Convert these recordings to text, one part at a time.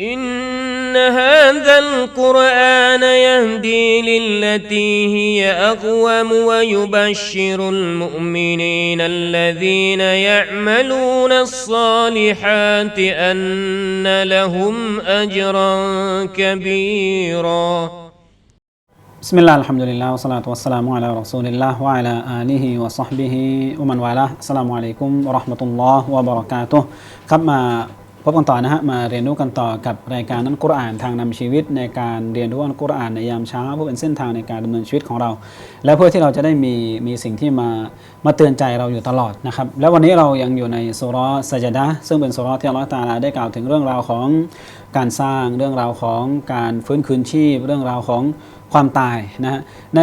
إن هذا القرآن يهدي للتي هي أقوم ويبشر المؤمنين الذين يعملون الصالحات أن لهم أجرا كبيرا บิสมิลลาห์อัลฮัมดุลิลลาห์วะสลาตุวัสสลามุอะลารัซูลิลลาห์วะอะลาอาลีฮิวะซอฮบิฮิวะมันวาละฮ์อัสสลามุอะลัยกุมวะเราะห์มะตุลลอฮ์วะบะเราะกาตุฮ์ครับมา พบกันต่อนะฮะมาเรียนรู้กันต่อกับรายการนั้นกุรอานทางนำชีวิต ในการเรียนรู้อัลกุรอานในยามเช้าเพื่อเป็นเส้นทางในการดำเนินชีวิตของเรา และเพื่อที่เราจะได้มีมีสิ่งที่มามาเตือนใจเราอยู่ตลอดนะครับแล้ววันนี้เรายังอยู่ในสุเราะห์ซจดะซึ่งเป็นสุเราะห์ที่อัลลอฮฺตาลาได้กล่าวถึงเรื่องราวของการสร้างเรื่องราวของการฟื้นคืนชีพ เรื่องราวของความตายนะฮะใน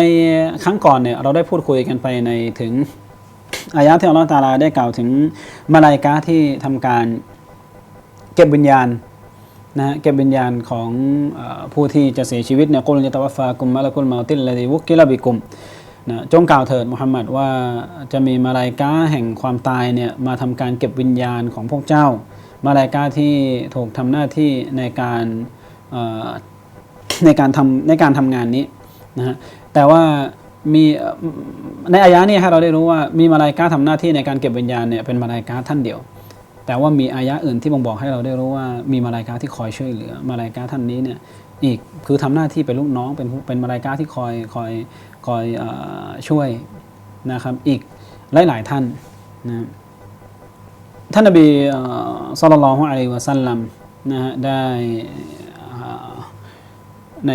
ครั้งก่อนเนี่ยเราได้พูดคุยกันไปในถึงอายะที่อัลลอฮฺตาลาได้กล่าวถึงมาลายกาที่ทำการ เก็บวิญญาณนะฮะเก็บวิญญาณของผู้ที่จะเสียชีวิตเนี่ยกุลยะตะวฟากุมมะละกุลเมาติลละดีวุกิลบิกุมนะจงกล่าวเถิดมุฮัมมัดว่าจะมีมาลายกาแห่งความตายเนี่ยมาทำการเก็บวิญญาณของพวกเจ้า มาลายกาที่ถูกทำหน้าที่ในการในการทำในการทำงานนี้นะฮะแต่ว่ามีในอายะนี้ให้เราได้รู้ว่ามีมาลายกาทำหน้าที่ในการเก็บวิญญาณเนี่ยเป็นมาลายกาท่านเดียว แต่ว่ามีอายะอื่นที่บ่งบอกให้เราได้รู้ว่ามีมาลายกาที่คอยช่วยเหลือ มาลายกาท่านนี้เนี่ยอีกคือทำหน้าที่เป็นลูกน้องเป็นเป็นมาลายกาที่คอยคอยคอยอช่วยนะครับอีกหลาย ๆ ท่านนะท่านนบีเอ่อศ็อลลัลลอฮุอะลัยวะซัลลัมนะฮะได้ใน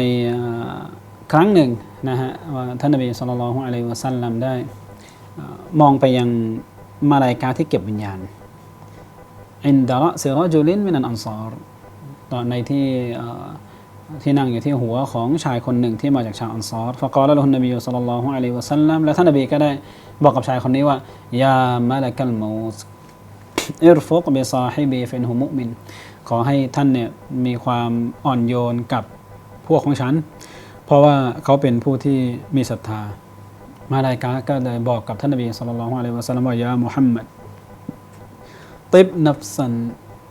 ครั้งหนึ่งนะฮะว่าท่านนบีสุลต่านละฮ์อะลัยวะสัลลัมได้มองไปยังมาลายกาที่เก็บวิญญาณ อินดาระเซรจูลินมินันอันซอรตอนในที่ที่นั่งอยู่ที่หัวของชายคนหนึ่งที่มาจากชาวอันซอรฟะกอละลุนนบีสุลต่านละฮ์อะลัยวะสัลลัมและท่านนบีก็ได้บอกกับชายคนนี้ว่ายามาลกัลมูสอิรฟุกเบซาฮิบีฟินฮุมุมิน ขอให้ท่านเนี่ยมีความอ่อนโยนกับพวกของฉัน เพราะว่าเขาเป็นผู้ที่มีศรัทธา มาลายกาก็เลยบอกกับท่านนบีสุลต่านละฮ์อะลัยวะสัลลัมว่ายามุฮัมมัด ติบนัฟซัน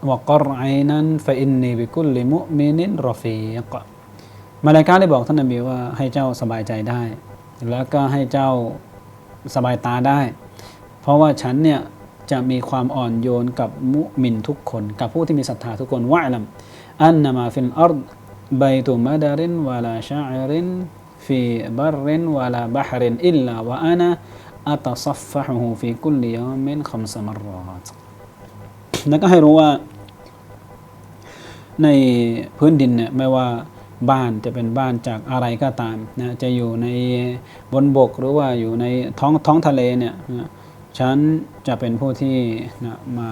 วะกรไอนั้นฟะอินนีบิคุลลิมุมินินรอฟีกมาลายกาได้บอกท่านนบีว่าให้เจ้าสบายใจได้ แล้วก็ให้เจ้าสบายตาได้ เพราะว่าฉันเนี่ยจะมีความอ่อนโยนกับมุมินทุกคน กับผู้ที่มีศรัทธาทุกคนวะลัมอันนามาฟิลอัรดไบตุมาดารินวะลาชาอิรินฟีบัรรินวะลาบะฮรินอิลลาวะอานะอัตซัฟฟะฮุฟีกุลยามินคำสมรรอต แล้วก็ให้รู้ว่า ในพื้นดินเนี่ยไม่ว่าบ้านจะเป็นบ้านจากอะไรก็ตามนะจะอยู่ในบนบกหรือว่าอยู่ในท้องท้องทะเลเนี่ยนะฉันจะเป็นผู้ที่นะมา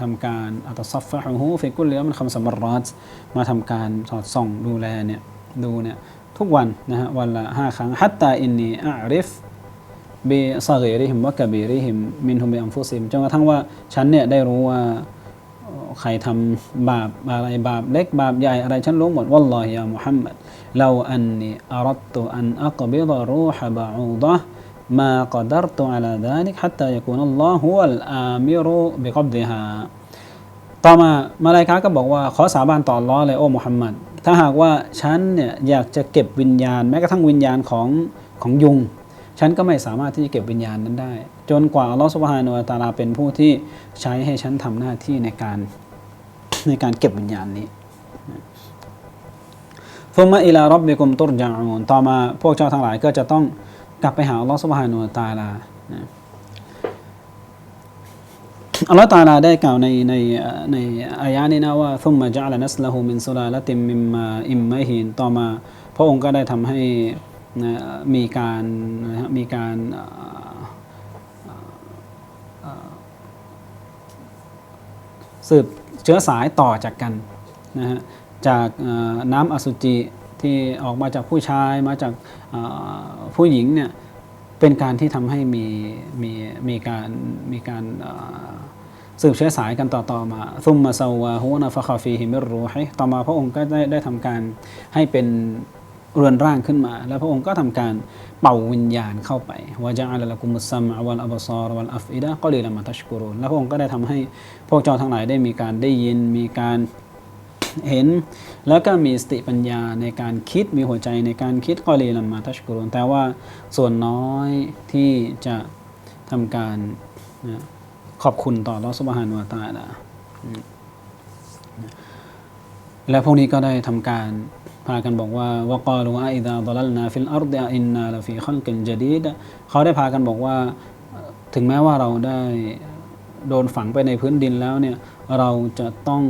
ทำการอัตซัฟฟะฮูฟิกุลเลียมันคำสมรรัตมาทำการสอดส่องดูแลเนี่ยดูเนี่ยทุกวันนะฮะวันละห้าครั้งฮัตตาอินนีอาริฟ บีซาเกริหิมวะกะบีริหิมมินฮุมบิอัมฟุซิมจนกระทั่งว่าฉันเนี่ยได้รู้ว่าใครทำบาปอะไรบาปเล็กบาปใหญ่อะไรฉันรู้หมดวัลลอฮิยามุฮัมมัดเราอันนีอารัตตุอันอักบิดรูฮบะอูดะมากัดรตุอัลาดาลิกฮัตตายักุนัลลอฮุวัลอามิรุบิกับดิฮาต่อมามาลายกาก็บอกว่าขอสาบานต่ออัลล้อเลยโอ้มุฮัมมัดถ้าหากว่าฉันเนี่ยอยากจะเก็บวิญญาณ แม้กระทั่งวิญญาณของของยุง ฉันก็ไม่สามารถที่จะเก็บวิญญาณนั้นได้ จนกว่าอัลลอฮ์สุบฮานุตาลาเป็นผู้ที่ใช้ให้ฉันทำหน้าที่ในการในการเก็บวิญญาณนี้ฟุมะอิลารับบิกุมตุรจาอูนต่อมาพวกเจ้าทั้งหลายก็จะต้องกลับไปหาอัลลอฮ์สุบฮานุตาลาอัลลอฮฺตาลาได้กล่าวในในในอายะนี้นะว่าซุมมาจัลนัสละหูมินสุลาละติมมิมมาอิมมะฮินต่อมา พระองค์ก็ได้ทำให้ นะมีการนะฮะมีการสืบเชื้อสายต่อจากกันนะฮะจากน้ำอสุจิที่ออกมาจากผู้ชายมาจากผู้หญิงเนี่ยเป็นการที่ทำให้มีมีมีการมีการสืบเชื้อสายกันต่อๆมาซุมมาซาวาฮูนาฟะคาฟีฮิมิรรูฮิต่อมาพระองค์ก็ได้ได้ทำการให้เป็น เรือนร่างขึ้นมา แล้วพระองค์ก็ทำการเป่าวิญญาณเข้าไปวะจาอัลละกุมุสซัมะวัลอับซอรวัลอัฟอิดะก็ลีละมาตัชกุรุนแล้วพระองค์ก็ได้ทำให้พวกเจ้าทั้งหลายได้มีการได้ยินมีการเห็น แล้วก็มีสติปัญญาในการคิดมีหัวใจในการคิดก็เลยลำมาทัชกรุนแต่ว่าส่วนน้อยที่จะทำการขอบคุณต่อลอสุบฮานุวาตาละและพวกนี้ก็ได้ทำการ พากันบอกว่าวกาลูอาอิดาดลัลนาฟิลอาร์ดอินนาลฟีขันกินจดีดเขาได้พากันบอกว่าถึงแม้ว่าเราได้โดนฝังไปในพื้นดินแล้วเนี่ยเราจะต้อง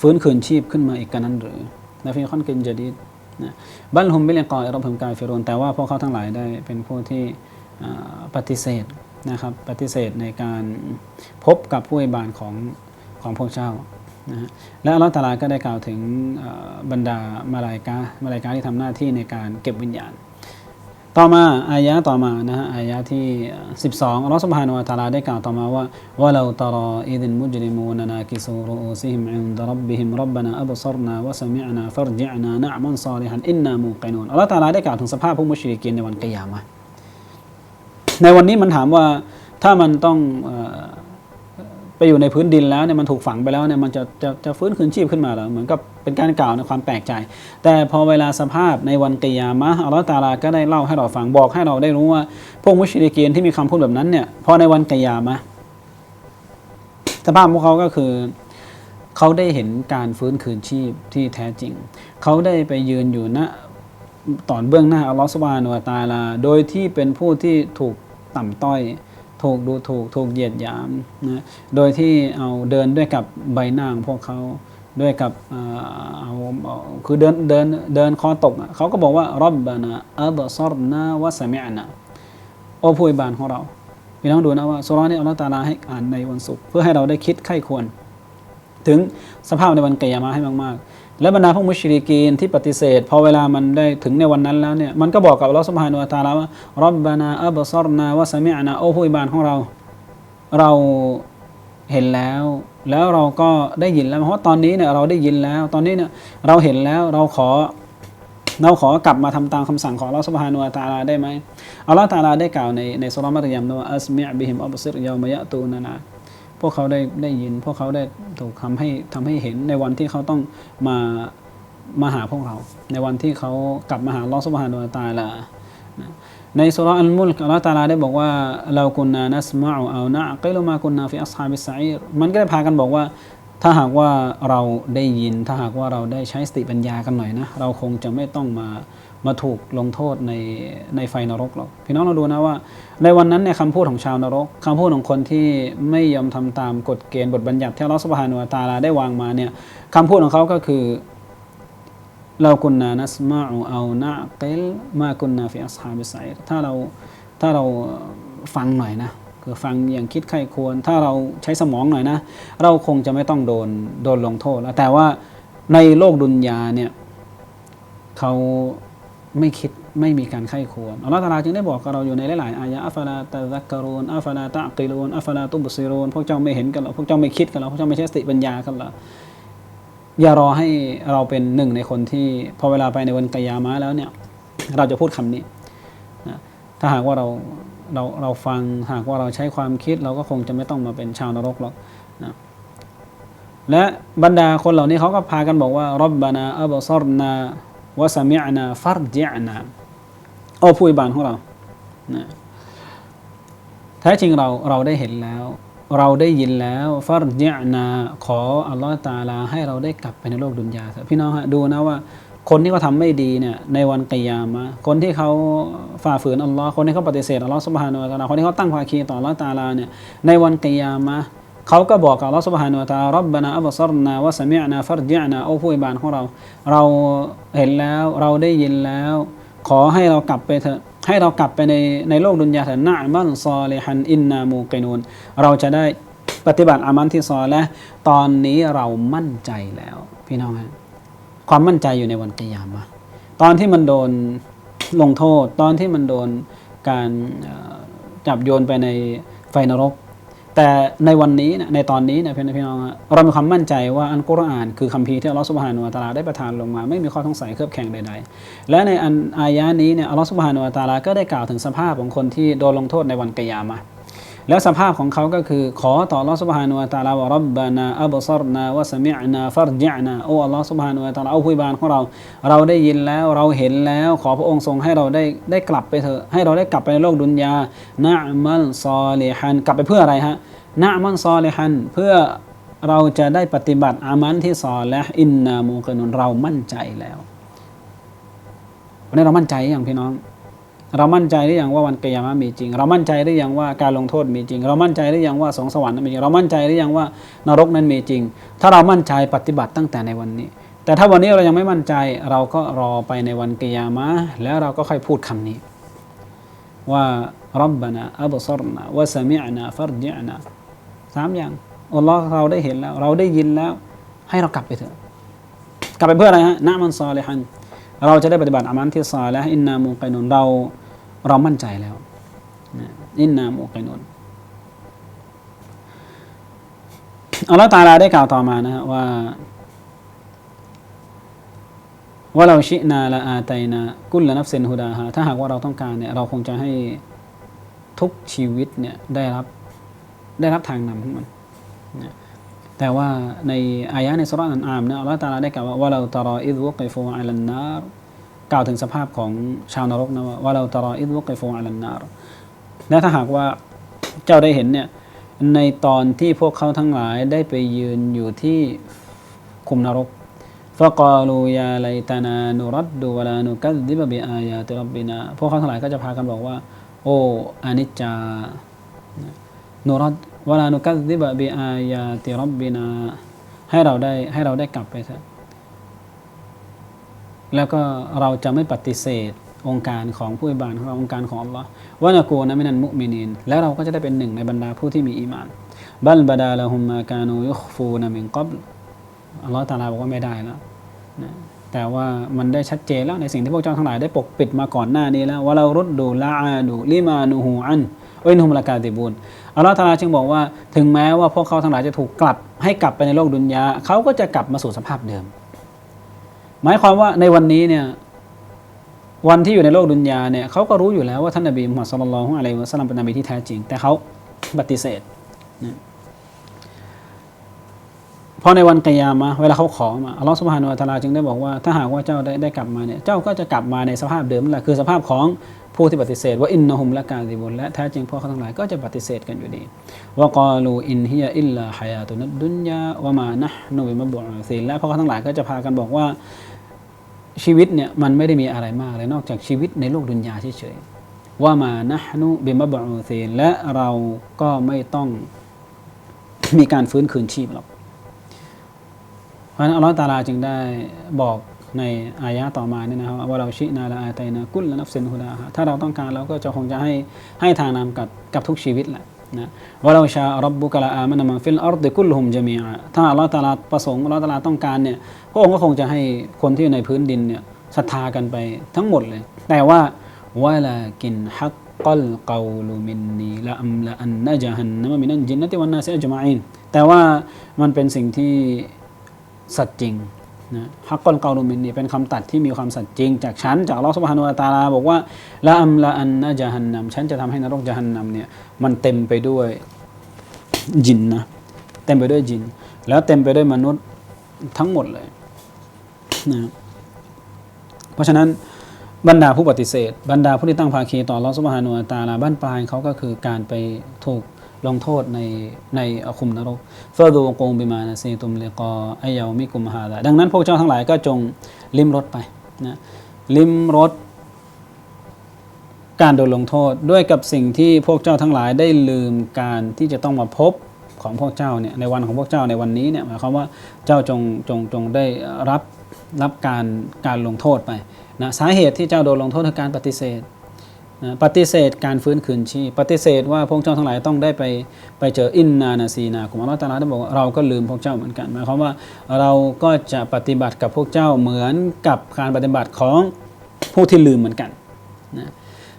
ฟื้นคืนชีพขึ้นมาอีกกันนั้นหรือนะฟีขันกินจดีดนะบัลฮุมบิลกอยรบฮุมกายฟิรุนแต่ว่าพวกเขาทั้งหลายได้เป็นผู้ที่ปฏิเสธนะครับปฏิเสธในการพบกับผู้อิบานของของพวกเจ้า นะฮะและอัลลอฮฺตาลาก็ได้กล่าวถึงบรรดามาลายกามาลายกาที่ทำหน้าที่ในการเก็บวิญญาณ ต่อมาอายะต่อมานะฮะอายะที่ 12อัลลอฮฺสุบฮานุวะตาลาได้กล่าวต่อมาว่าวะลาตรออิดินมุจริมูนนากิซูรูอูซิฮิมอินดรับบิฮิมรับบนาอับซรนาวะสมิอนาฟัรจิอนานะมันซอลิฮันอินนามูกินูนอัลลอฮฺตาลาได้กล่าวถึงสภาพผู้มุชริกีนในวันกิยามะในวันนี้มันถามว่าถ้ามันต้อง อยู่ในพื้นดินแล้วเนี่ยมันถูกฝังไปแล้วเนี่ยมันจะจะจะฟื้นคืนชีพขึ้นมาหรอเหมือนกับเป็นการกล่าวในความแปลกใจ แต่พอเวลาสภาพในวันกิยามะอัลลอฮฺตาลาก็ได้เล่าให้เราฟังบอกให้เราได้รู้ว่า พวกมุชริกีนที่มีคำพูดแบบนั้นเนี่ยพอในวันกิยามะสภาพพวกเขาก็คือเขาได้เห็นการฟื้นคืนชีพที่แท้จริง เขาได้ไปยืนอยู่ณตอนเบื้องหน้าอัลลอฮฺสุบฮานวตาลา โดยที่เป็นผู้ที่ถูกต่ำต้อย ถูกดูถูกถูกเหยียดหยามนะโดยที่เอาเดินด้วยกับใบหน้าของพวกเขาด้วยกับเอาคือเดินเดินเดินคอตกเขาก็บอกว่ารับบานะอับซอรนาวะสมิอนะโอ้ผู้บานของเราพี่น้องดูนะว่าสุรานี้อัลลอฮฺตาลาให้อ่านในวันศุกร์เพื่อให้เราได้คิดไข้ควร ถึงสภาพในวันเกิยามะให้มาก ๆ และบรรดาพวกมุชริกีนที่ปฏิเสธพอเวลามันได้ถึงในวันนั้นแล้วเนี่ยมันก็บอกกับอัลอฮฺสุบฮานุตาลาว่ารับบานาอับซอรนาวะสมิอนะโอ้ผู้อิบานของเรา เราเห็นแล้ว แล้วเราก็ได้ยินแล้วเพราะตอนนี้เนี่ยเราได้ยินแล้ว ตอนนี้เนี่ยเราเห็นแล้วเราขอเราขอกลับมาทำตามคำสั่งของอัลอฮฺสุบฮานุตาลาได้ไหมอัลลอฮฺตาลาได้กล่าวในในสุรามะรยมว่าอัสมิอบิฮิมอับซิรยามยะตูนานา พวกเขาได้ได้ยิน พวกเขาได้ถูกทำให้ทำให้เห็นในวันที่เขาต้องมามาหาพวกเรา ในวันที่เขากลับมาหาลอสุบฮานุวะตาลาในสุรอัลมุลกอัลลอฮฺตาลาได้บอกว่าเรากุนนานัสมาอูเอานะกิลมากุนนาฟิอัสฮาบิสไซรมันก็ได้พากันบอกว่า ถ้าหากว่าเราได้ยิน ถ้าหากว่าเราได้ใช้สติปัญญากันหน่อยนะ เราคงจะไม่ต้องมา มาถูกลงโทษในในไฟนรกหรอกพี่น้องเราดูนะว่า ในวันนั้นเนี่ยคำพูดของชาวนรกคำพูดของคนที่ไม่ยอมทำตามกฎเกณฑ์บทบัญญัติที่อัลอสุบฮานุวะตาลาได้วางมาเนี่ยคำพูดของเขาก็คือเรากุนนานัสมาอูเอานะกิลมากุนนาฟิอัสฮาบิไซถ้าเราถ้าเราฟังหน่อยนะคือฟังอย่างคิดใครควร ถ้าเราใช้สมองหน่อยนะ เราคงจะไม่ต้องโดนโดนลงโทษแล้วแต่ว่าในโลกดุนยาเนี่ยเขา ไม่คิดไม่มีการไข้ควรอัลลอฮฺตาลาจึงได้บอกกับเราอยู่ในหลายๆอายะอัฟลาตะซักกรูนอัฟลาตะกิรูนอัฟลาตุบซิรูนพวกเจ้าไม่เห็นกันหรอพวกเจ้าไม่คิดกันหรอพวกเจ้าไม่ใช้สติปัญญากันหรออย่ารอให้เราเป็นหนึ่งในคนที่พอเวลาไปในวันกิยามะแล้วเนี่ย เราจะพูดคำนี้นะถ้าหากว่าเราเราเราฟังหากว่าเราใช้ความคิดเราก็คงจะไม่ต้องมาเป็นชาวนรกหรอกนะและบรรดาคนเหล่านี้เขาก็พากันบอกว่ารับบานาอับซอรนา วะสมิอนาฟัรจิอนาโอ้ผู้อิบานของเรานะแท้จริงเราเราได้เห็นแล้ว เราได้ยินแล้วฟัรจิอนาขออัลลอฮฺตาลา ให้เราได้กลับไปในโลกดุนยาเถอะพี่น้องฮะดูนะว่า คนที่เขาทำไม่ดีเนี่ยในวันกิยามะคนที่เขาฝ่าฝืนอัลลอฮ์คนที่เขาปฏิเสธอัลลอฮ์สุบฮานุวะตาลาคนที่เขาตั้งภาคีต่ออัลลอฮ์ตาลาเนี่ยในวันกิยามะ เขาก็บอกกับอัลลอฮ์สุบฮานุตารับบานาอับซรนาวะสมิอนาฟัรจิอนาโอ้ผู้อิบานของเรา เราเห็นแล้วเราได้ยินแล้ว ขอให้เรากลับไปเถอะให้เรากลับไปในในโลกดุนยาเถอะนะมันซอลิฮันอินนามูกินูนเราจะได้ปฏิบัติอามันที่ซอและตอนนี้เรามั่นใจแล้ว พี่น้องฮะความมั่นใจอยู่ในวันกิยามะตอนที่มันโดนลงโทษ ตอนที่มันโดนการจับโยนไปในไฟนรก แต่ในวันนี้นะในตอนนี้นะพี่พี่น้องเรามีความมั่นใจว่าอันกุรอานคือคัมภีร์ที่อัลลอฮฺสุบฮานุวะตาลาได้ประทานลงมา ไม่มีข้อสงสัยเครือบแข่งใดๆ และในอันอายะนี้เนี่ยอัลลอฮฺสุบฮานุวะตาลาก็ได้กล่าวถึงสภาพของคนที่โดนลงโทษในวันกิยามะ แล้วสภาพของเขาก็คือ ขอต่ออัลลอฮฺสุบฮานุวะตะอาลาว่ารับบานาอับซรนาวะสมิอนาฟัรจิอนาโอ้อัลลอฮฺสุบฮานุวะตะอาลาอาผู้บานของเรา เราได้ยินแล้วเราเห็นแล้ว ขอพระองค์ทรงให้เราได้ได้กลับไปเถอะให้เราได้กลับไปในโลกดุนยานะมัลซอลิฮันกลับไปเพื่ออะไรฮะนะมัลซอลิฮันเพื่อเราจะได้ปฏิบัติอามันที่ซอและอินนามูกนุนเรามั่นใจแล้ววันนี้เรามั่นใจอย่างพี่น้อง เรามั่นใจหรือยังว่าวันกิยามะมีจริง เรามั่นใจหรือยังว่าการลงโทษมีจริง เรามั่นใจหรือยังว่าสองสวรรค์นั้นมีจริง เรามั่นใจหรือยังว่านรกนั้นมีจริง ถ้าเรามั่นใจปฏิบัติตั้งแต่ในวันนี้ แต่ถ้าวันนี้เรายังไม่มั่นใจเราก็รอไปในวันกิยามะแล้วเราก็ค่อยพูดคำนี้ ว่ารับบานะอับซรนะวะสมิอนาฟัรจิอนาสามอย่างอัลลอฮ์เราได้เห็นแล้ว เราได้ยินแล้ว ให้เรากลับไปเถอะ กลับไปเพื่ออะไรฮะนะมันซอลิฮันเราจะได้ปฏิบัติอามันที่ซอและอินนามูกินุนเรา เรามั่นใจแล้วนะอินนามูกินุนอัลลอฮ์ตาลาได้กล่าวต่อมานะว่าว่าเราชินาละอาตนากุลละนับเซนฮุดาฮาถ้าหากว่าเราต้องการเนี่ยเราคงจะให้ทุกชีวิตเนี่ยได้รับได้รับทางนำของมันนะแต่ว่าในอายะในสุรานันอามเนี่ยอัลลอฮฺตาลาได้กล่าวว่าว่าเราตรออิดวุกิฟูอัลันนาร ล่าวถึงสภาพของชาวนรกนะว่าเราตรออิดวกไกฟงอัลันนารและถ้าหากว่าเจ้าได้เห็นเนี่ยในตอนที่พวกเขาทั้งหลายได้ไปยืนอยู่ที่คุมนรกฟะกอลูยาไลตานานุรัดดูวลานุกัสดิบบิอายาติรบบินาพวกเขาทั้งหลายก็จะพากันบอกว่า โออานิจจานุรัดวลานุกัสดิบบิอายาติรบบินาให้เราได้ให้เราได้กลับไปซะ แล้วก็เราจะไม่ปฏิเสธองค์การของผู้อิบานของเราองค์การของอัลลอฮ์วะนะกูนะมินันมุมินีนแล้วเราก็จะได้เป็นหนึ่งในบรรดาผู้ที่มีอีมานบัลบดาละฮุมมากานูยุคฟูนะมินกับอัลลอฮฺตาลาบอกว่าไม่ได้แล้วนะแต่ว่ามันได้ชัดเจนแล้วในสิ่งที่พวกเจ้าทั้งหลายได้ปกปิดมาก่อนหน้านี้แล้วว่าเรารุดดูละอาดูลิมานูฮูอันเอยนุมละกาติบุนอัลลอฮฺตาลาจึงบอกว่าถึงแม้ว่าพวกเขาทั้งหลายจะถูกกลับให้กลับไปในโลกดุนยาเขาก็จะกลับมาสู่สภาพเดิม หมายความว่าในวันนี้เนี่ยวันที่อยู่ในโลกดุนยาเนี่ยเขาก็รู้อยู่แล้วว่าท่านนบีมุฮัมมัดสุลลัลลอฮุอะลัยฮิวะสัลลัมเป็นนบีที่แท้จริง แต่เขาปฏิเสธนะเพราะในวันกิยามะเวลาเขาขอมาอัลลอฮฺสุบฮานุวะตะอาลาจึงได้บอกว่าถ้าหากว่าเจ้าได้ได้กลับมาเนี่ยเจ้าก็จะกลับมาในสภาพเดิมแหละคือสภาพของผู้ที่ปฏิเสธว่าอินนะฮุมละกาซิบุนและแท้จริงพวกเขาทั้งหลายก็จะปฏิเสธกันอยู่ดีว่ากาลูอินฮิยาอิลลาฮยาตุนัดดุนยาวะมานะนุบิมะบุอซีนและพวกเขาทั้งหลายก็จะพากันบอกว่า ชีวิตเนี่ยมันไม่ได้มีอะไรมากเลยนอกจากชีวิตในโลกดุนยาเฉยๆว่ามานะห์นุบิมะบุอซีนและเราก็ไม่ต้องมีการฟื้นคืนชีพหรอกเพราะนั้นอัลลอฮฺตาลาจึงได้บอกในอายะต่อมาเนี่ยนะครับว่าเราชินาละอาตัยนะกุลละนับเซนฮุดาฮะถ้าเราต้องการเราก็จะคงจะให้ให้ทางนำกับกับทุกชีวิตแหละ นะว่าเราชารับบุกละอามันมันฟิลอัรดิกุลฮุมจามีถ้าอัลลอฮฺตลาดประสงค์อัลลอฮฺตลาดต้องการเนี่ยพระองค์ก็คงจะให้คนที่อยู่ในพื้นดินเนี่ยศรัทธากันไปทั้งหมดเลย แต่ว่าวะลากินฮักกัลกาลูมินนีละอัมละอันนะจฮันนะมินันจินนติวันนาซิอัจมาอินแต่ว่ามันเป็นสิ่งที่สัตย์จริง นะฮักกอลกาลูมินนี่เป็นคำตัดที่มีความสัตย์จริง จากฉันจากอัลอสุบฮานุวะตาลาบอกว่าละอัมละอันนะจาฮันนัมฉันจะทำให้นรกจาฮันนัมเนี่ยมันเต็มไปด้วยจินนะเต็มไปด้วยจิน แล้วเต็มไปด้วยมนุษย์ทั้งหมดเลยนะเพราะฉะนั้นบรรดาผู้ปฏิเสธ บรรดาผู้ที่ตั้งภาคีต่ออัลอสุบฮานุวะตาลาบ้านปลายเขาก็คือการไปถูก ลงโทษในในอคุมนรกฟาดูกูบิมานะซีตุมเลกออายามิกุมฮาดาดังนั้นพวกเจ้าทั้งหลายก็จงลิมรสไปนะลิมรสการโดนลงโทษด้วยกับสิ่งที่พวกเจ้าทั้งหลายได้ลืมการที่จะต้องมาพบของพวกเจ้าเนี่ยในวันของพวกเจ้าในวันนี้เนี่ยหมายความว่าเจ้าจงจงจงได้รับรับการการลงโทษไปนะสาเหตุที่เจ้าโดนลงโทษคือการปฏิเสธ ปฏิเสธการฟื้นคืนชีพปฏิเสธว่าพวกเจ้าทั้งหลายต้องได้ไปไปเจออินนานาซีนากุมอัลลอฮฺตาลาได้บอกว่าเราก็ลืมพวกเจ้าเหมือนกันหมายความว่าเราก็จะปฏิบัติกับพวกเจ้าเหมือนกับการปฏิบัติของผู้ที่ลืมเหมือนกันนะ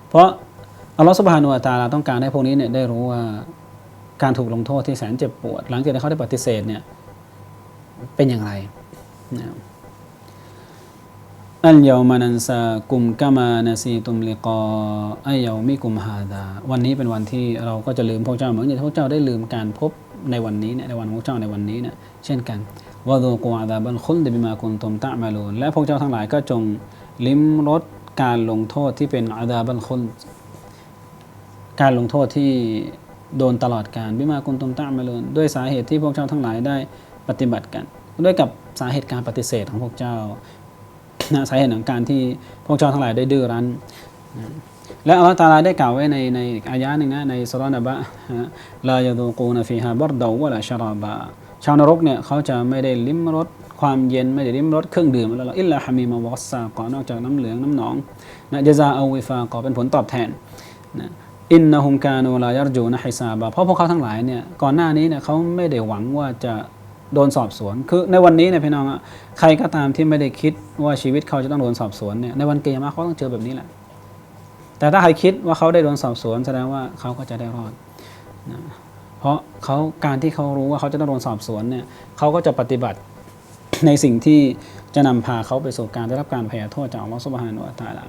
เพราะอัลลอฮฺสุบฮานุวะตาลาต้องการให้พวกนี้เนี่ยได้รู้ว่าการถูกลงโทษที่แสนเจ็บปวด หลังจากที่เขาได้ปฏิเสธเนี่ยเป็นอย่างไรนะ อัลยามานันซากุมกามานาซีตุมลิกออัยยามิกุมฮาดาวันนี้เป็นวันที่เราก็จะลืมพระเจ้าเหมือนอย่างที่พระเจ้าได้ลืมการพบในวันนี้เนี่ยในวันของพระเจ้าในวันนี้เนี่ยเช่นกันวะดูกูอาดาบันคุลดิบิมากุนตุมตะมาลูนและพวกเจ้าทั้งหลายก็จงลิ้มรสการลงโทษที่เป็นอาดาบันคุลการลงโทษที่โดนตลอดการบิมากุนตุมตะมาลูนด้วยสาเหตุที่พวกเจ้าทั้งหลายได้ปฏิบัติกัน ด้วยกับสาเหตุการปฏิเสธของพวกเจ้า สาเหตุของการที่พวกเจ้าทั้งหลายได้ดื้อรั้นนะและอัลลอฮฺตาลาได้กล่าวไว้ในในอายะหนึ่งนะในสุรนะบะลายดูกูนฟีฮาบอรดาวะลาชาราบะชาวนรกเนี่ยเขาจะไม่ได้ลิ้มรสความเย็นไม่ได้ลิ้มรสเครื่องดื่มอะไรหรอกอิลลาฮามีมาวอสซาก่อนนอกจากน้ำเหลืองน้ำหนองนะจซาอาวิฟาก่อเป็นผลตอบแทนนะอินนะฮุมกาโนลายารจูนะฮิซาบะเพราะพวกเขาทั้งหลายเนี่ยก่อนหน้านี้เนี่ยเขาไม่ได้หวังว่าจะ โดนสอบสวน คือในวันนี้เนี่ยพี่น้องอะใครก็ตามที่ไม่ได้คิดว่าชีวิตเขาจะต้องโดนสอบสวนเนี่ยในวันเกียรมาเขาต้องเจอแบบนี้แหละ แต่ถ้าใครคิดว่าเขาได้โดนสอบสวนแสดงว่าเขาก็จะได้รอดนะเพราะเขาการที่เขารู้ว่าเขาจะต้องโดนสอบสวนเนี่ยเขาก็จะปฏิบัติในสิ่งที่จะนำพาเขาไปสู่การได้รับการพยโทษจากอัลลอฮฺสุบฮานุวะตะอาลา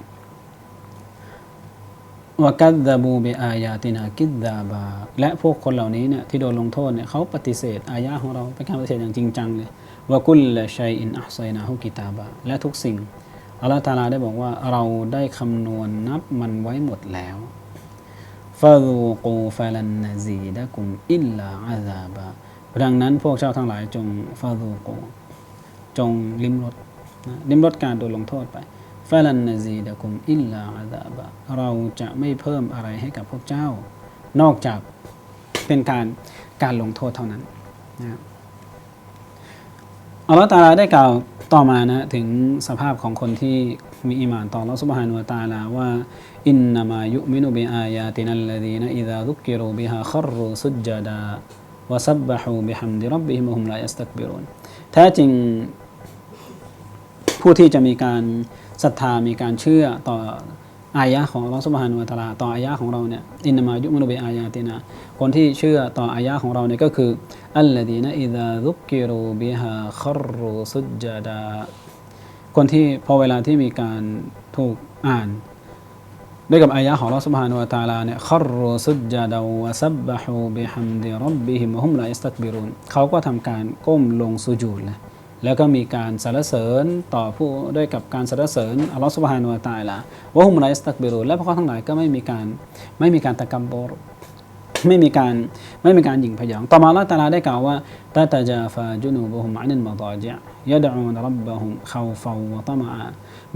วกัดดะบูเบอายาตินากิดดาบา และพวกคนเหล่านี้เนี่ยที่โดนลงโทษเนี่ยเขาปฏิเสธอายะของเราเป็นการปฏิเสธอย่างจริงจังเลยว่ากุลละชัยอินอัพไซนาฮุกิตาบา และทุกสิ่งอัลลอฮฺตาลาได้บอกว่าเราได้คำนวณนับมันไว้หมดแล้วฟารูกูฟาลันนซีดะกุมอิลลาอาซาบาดังนั้นพวกเจ้าทั้งหลายจงฟารูกูจงลิ้มรสนะลิ้มรสการโดนลงโทษไป ฟาลันนซีดะกุมอิลลาอาซาบะเราจะไม่เพิ่มอะไรให้กับพวกเจ้า นอกจากเป็นการการลงโทษเท่านั้นนะครับอัลลอฮฺตาลาได้กล่าวต่อมานะถึงสภาพของคนที่มีอีหมานต่อัลลอฮฺสุบฮานุวะตาลาว่าอินนามายุมินุบิอายาตินัลลดีนอิดะดุกิรูบิฮาครรูสุจดาวะซับบะฮูบิฮัมดิรับบิฮิมฮุมลายัสตักบิรุนแท้จริงผู้ที่จะมีการ ศรัทธามีการเชื่อต่ออายะของอัลลอฮฺสุบฮานุวะตาลาต่ออายะของเราเนี่ยอินนามายุมินุบิอายาตินะคนที่เชื่อต่ออายะของเราเนี่ยก็คืออัลลดีนะอิดะดุกิรูบิฮาครรูสุจดาคนที่พอเวลาที่มีการถูกอ่านด้วยกับอายะของลอสุบฮานุวะตาลาเนี่ยครรูสุจดาวะซับบะฮูบิฮัมดิรับบิฮิมฮุมลาอิสตักบิรุนเขาก็ทำการก้มลงสุญูดเลย แล้วก็มีการสรรเสริญต่อผู้ด้วยกับการสรรเสริญอัลลอฮฺสุบฮานุวะตาลาวะฮุมลสตักบิรุนและพวกเขาทั้งหลายก็ไม่มีการไม่มีการตะกัมบรไม่มีการไม่มีการหยิ่งพยอง ต่อมาอัลลอฮฺตาลาได้กล่าวว่าตาตาจาฟาจุนูบุฮุมอันินมาดอจิยะดะอูนรับบะฮุมขาฟาวะตมา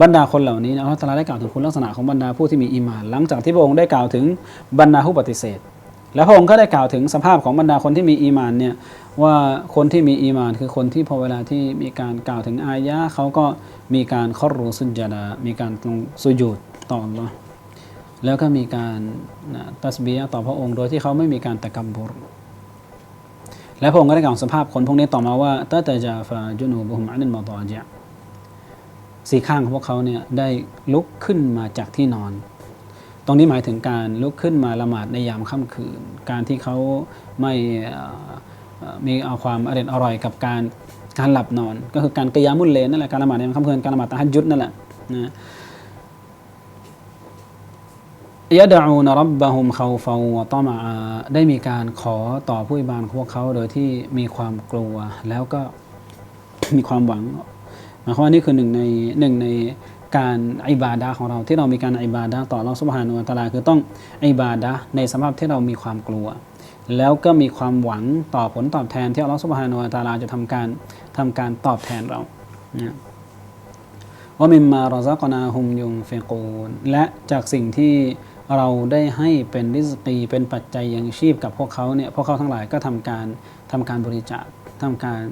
บรรดาคนเหล่านี้นะอัลตาลาได้กล่าวถึงคุณลักษณะของบรรดาผู้ที่มีอีมาน หลังจากที่พระองค์ได้กล่าวถึงบรรดาผู้ปฏิเสธ แล้วพระองค์ก็ได้กล่าวถึงสภาพของบรรดาคนที่มีอีมานเนี่ย ว่าคนที่มีอีมานคือคนที่พอเวลาที่มีการกล่าวถึงอายะเขาก็มีการคอรูสุจดามีการลงสุญูดต่ออัลลอฮ์แล้วก็มีการนะตัสบียะต่อพระองค์โดยที่เขาไม่มีการตะกัมบุรและพระองค์ก็ได้กล่าวสภาพคนพวกนี้ต่อมาว่าตาตาจาฟาจุนูบุฮุมอันินมาตอจิสีข้างของพวกเขาเนี่ยได้ลุกขึ้นมาจากที่นอน ตรงนี้หมายถึงการลุกขึ้นมาละหมาดในยามค่ำคืน การที่เขาไม่ มีเอาความอร่อยอร่อยกับการการหลับนอน ก็คือการกะยามุลเลนนั่นแหละการละหมาดในยามค่ำคืนการละหมาดตะฮัจญุดนั่นแหละนะยะดะอูนรับบะฮุมเขาฟาวะตอมาได้มีการขอต่อผู้อิบานพวกเขาโดยที่มีความกลัวแล้วก็มีความหวังหมายความว่านี่คือหนึ่งในหนึ่งในการอิบาดะของเราที่เรามีการอิบาดะต่อเราสุบฮานุวะตลาคือต้องอิบาดะในสภาพที่เรามีความกลัว แล้วก็มีความหวังต่อผลตอบแทนที่อัลลอฮฺสุบฮานุวะตาลาจะทำการทำการตอบแทนเรานะว่ามิมมารอซักนาฮุมยุงเฟิกูนและจากสิ่งที่เราได้ให้เป็นริสกีเป็นปัจจัยยังชีพกับพวกเขาเนี่ยพวกเขาทั้งหลายก็ทำการทำการบริจาคทำการ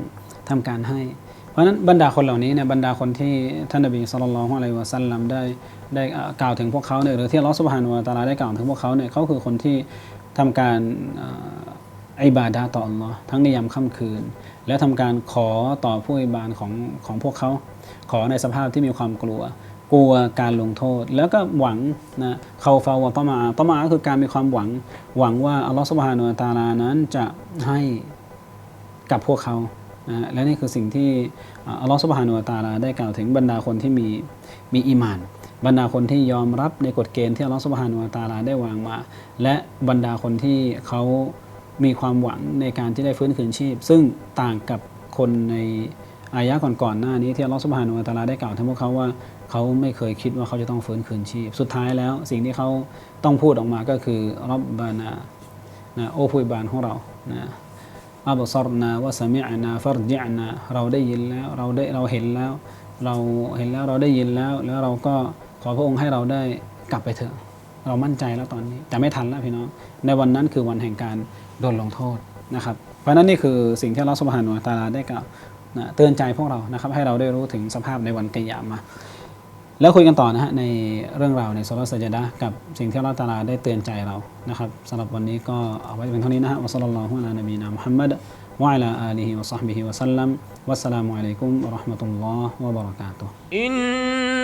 ทำการให้ เพราะฉะนั้นบรรดาคนเหล่านี้เนี่ยบรรดาคนที่ท่านนบีสุลต่านละฮ์อะลัยวะสัลลัมได้ได้กล่าวถึงพวกเขาเนี่ยหรือที่อัลลอฮฺสุบฮานุวะตาลาได้กล่าวถึงพวกเขาเนี่ยเขาคือคนที่ ทำการอิบาดะต่ออัลลอฮ์ทั้งในยามค่ำคืน และทำการขอต่อผู้อิบานของของพวกเขา ขอในสภาพที่มีความกลัว กลัวการลงโทษ แล้วก็หวังนะเขาฟาวะตมาตมาคือการมีความหวัง หวังว่าอัลลอฮฺสุบฮานุตาลานั้นจะให้กับพวกเขานะและนี่คือสิ่งที่อัลลอฮฺสุบฮานุตาลาได้กล่าวถึงบรรดาคนที่มีมีอีมาน บรรดาคนที่ยอมรับในกฎเกณฑ์ที่อัลลอฮฺสุบฮานุวะตาลาได้วางมา และบรรดาคนที่เขามีความหวังในการที่ได้ฟื้นคืนชีพ ซึ่งต่างกับคนในอายะก่อนๆหน้านี้ที่อัลลอฮฺสุบฮานุวะตาลาได้กล่าวถึงพวกเขาว่าเขาไม่เคยคิดว่าเขาจะต้องฟื้นคืนชีพ สุดท้ายแล้วสิ่งที่เขาต้องพูดออกมาก็คือรับบานานะโอ้ผู้บานของเรานะอับซอรนาวะสมิอนาฟัรจิอนาเราได้ยินแล้วเราได้เราเห็นแล้ว เราเห็นแล้วเราได้ยินแล้ว แล้วเราก็ ขอพระองค์ให้เราได้กลับไปเถอะ เรามั่นใจแล้วตอนนี้ แต่ไม่ทันแล้วพี่น้อง ในวันนั้นคือวันแห่งการโดนลงโทษนะครับ เพราะนั้นนี่คือสิ่งที่เราสุภฮานุตาลาได้กล่าวนะเตือนใจพวกเรานะครับ ให้เราได้รู้ถึงสภาพในวันกิยามาแล้วคุยกันต่อนะฮะในเรื่องราวในโซลร์สัจดะกับสิ่งที่เราตาลาได้เตือนใจเรานะครับสำหรับวันนี้ก็เอาไว้เป็นเท่านี้นะฮะวะสัลลัลลอฮุอะลัยนบีนามุฮัมมัดวะอัลาอาลีฮิวะซอฮบิฮิวะสัลลัมวัสสลามุอะลัยกุมวะเราะห์มะตุลลอฮ์วะบะเราะกาตุฮ์